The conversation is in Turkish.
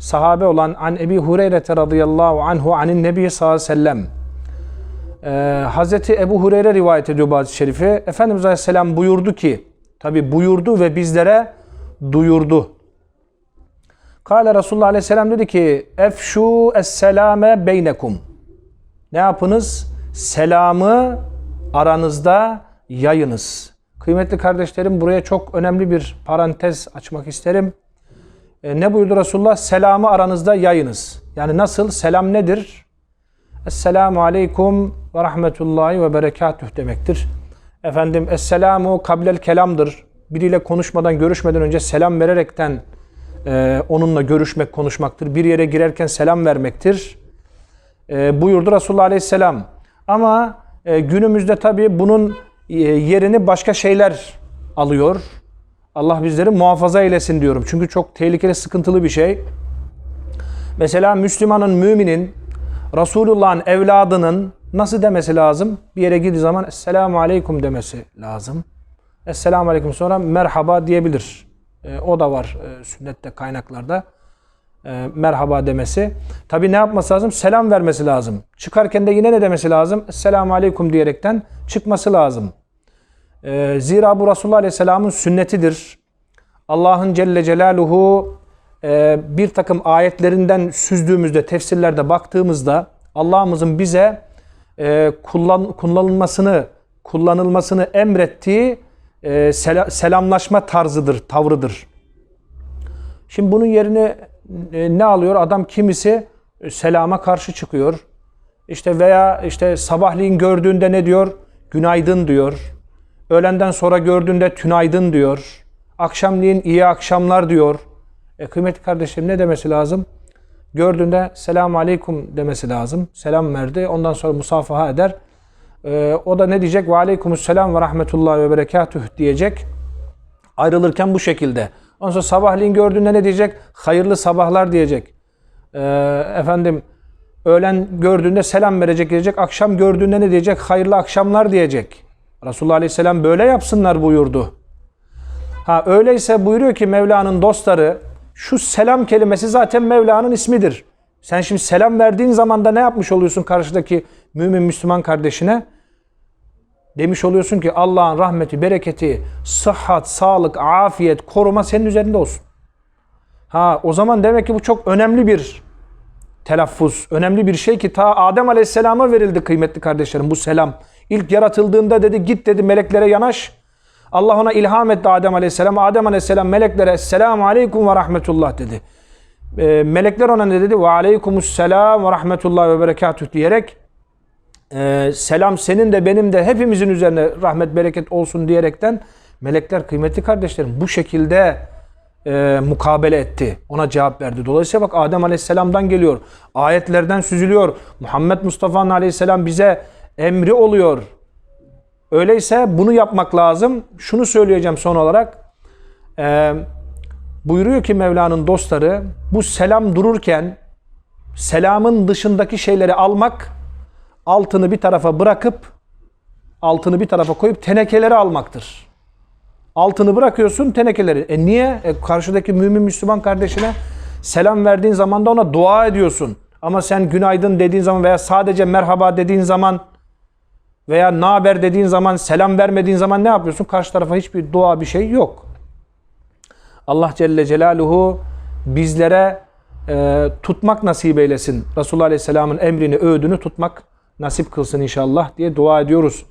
sahabe olan An Ebi Hureyre radıyallahu anhu anin Nebi sallallahu aleyhi ve sellem. Ee, Hazreti Ebu Hureyre rivayet ediyor bazı şerifi. Efendimiz aleyhisselam buyurdu ki, tabi buyurdu ve bizlere duyurdu. Kale Resulullah aleyhisselam dedi ki, Efşu es-selame beynekum. Ne yapınız? Selamı aranızda yayınız. Kıymetli kardeşlerim buraya çok önemli bir parantez açmak isterim. E, ne buyurdu Resulullah? Selamı aranızda yayınız. Yani nasıl? Selam nedir? Esselamu aleykum ve rahmetullahi ve berekatuh demektir. Efendim, Esselamu kablel kelamdır. Biriyle konuşmadan, görüşmeden önce selam vererekten e, onunla görüşmek, konuşmaktır. Bir yere girerken selam vermektir. E, buyurdu Resulullah aleyhisselam. Ama e, günümüzde tabii bunun e, yerini başka şeyler alıyor. Allah bizleri muhafaza eylesin diyorum. Çünkü çok tehlikeli, sıkıntılı bir şey. Mesela Müslümanın, müminin, Resulullah'ın evladının nasıl demesi lazım? Bir yere gittiği zaman Esselamu Aleyküm demesi lazım. Esselamu Aleyküm sonra merhaba diyebilir. E, o da var e, sünnette kaynaklarda. E, merhaba demesi. Tabi ne yapması lazım? Selam vermesi lazım. Çıkarken de yine ne demesi lazım? Esselamu Aleyküm diyerekten çıkması lazım. E, zira bu Resulullah Aleyhisselam'ın sünnetidir. Allah'ın Celle Celaluhu e, bir takım ayetlerinden süzdüğümüzde, tefsirlerde baktığımızda Allah'ımızın bize e, kullan, kullanılmasını, kullanılmasını emrettiği e, sela- selamlaşma tarzıdır, tavrıdır. Şimdi bunun yerine ne alıyor? Adam kimisi e, selama karşı çıkıyor. İşte veya işte sabahleyin gördüğünde ne diyor? Günaydın diyor. Öğlenden sonra gördüğünde tünaydın diyor. Akşamleyin iyi akşamlar diyor. E, kıymetli kardeşlerim ne demesi lazım? Gördüğünde selamun aleyküm demesi lazım. Selam verdi. Ondan sonra musafaha eder. E, o da ne diyecek? Ve aleykümselam ve rahmetullahi ve berekatüh diyecek. Ayrılırken bu şekilde. Ondan sonra sabahleyin gördüğünde ne diyecek? Hayırlı sabahlar diyecek. E, efendim öğlen gördüğünde selam verecek diyecek. Akşam gördüğünde ne diyecek? Hayırlı akşamlar diyecek. Resulullah Aleyhisselam böyle yapsınlar buyurdu. Ha öyleyse buyuruyor ki Mevla'nın dostları şu selam kelimesi zaten Mevla'nın ismidir. Sen şimdi selam verdiğin zaman da ne yapmış oluyorsun karşıdaki mümin Müslüman kardeşine? Demiş oluyorsun ki Allah'ın rahmeti, bereketi, sıhhat, sağlık, afiyet, koruma senin üzerinde olsun. Ha o zaman demek ki bu çok önemli bir telaffuz, önemli bir şey ki ta Adem Aleyhisselam'a verildi kıymetli kardeşlerim bu selam. İlk yaratıldığında dedi git dedi meleklere yanaş. Allah ona ilham etti Adem Aleyhisselam. Adem Aleyhisselam meleklere Esselamu Aleyküm ve Rahmetullah dedi. E, melekler ona ne dedi? Ve Aleykümüsselam ve Rahmetullah ve Berekatüh diyerek e, selam senin de benim de hepimizin üzerine rahmet bereket olsun diyerekten melekler kıymetli kardeşlerim bu şekilde e, mukabele etti. Ona cevap verdi. Dolayısıyla bak Adem Aleyhisselam'dan geliyor. Ayetlerden süzülüyor. Muhammed Mustafa Aleyhisselam bize emri oluyor. Öyleyse bunu yapmak lazım. Şunu söyleyeceğim son olarak. Ee, buyuruyor ki Mevla'nın dostları bu selam dururken selamın dışındaki şeyleri almak altını bir tarafa bırakıp altını bir tarafa koyup tenekeleri almaktır. Altını bırakıyorsun tenekeleri. E niye? E karşıdaki mümin Müslüman kardeşine selam verdiğin zaman da ona dua ediyorsun. Ama sen günaydın dediğin zaman veya sadece merhaba dediğin zaman veya ne haber dediğin zaman, selam vermediğin zaman ne yapıyorsun? Karşı tarafa hiçbir dua bir şey yok. Allah Celle Celaluhu bizlere e, tutmak nasip eylesin. Resulullah Aleyhisselam'ın emrini, öğüdünü tutmak nasip kılsın inşallah diye dua ediyoruz.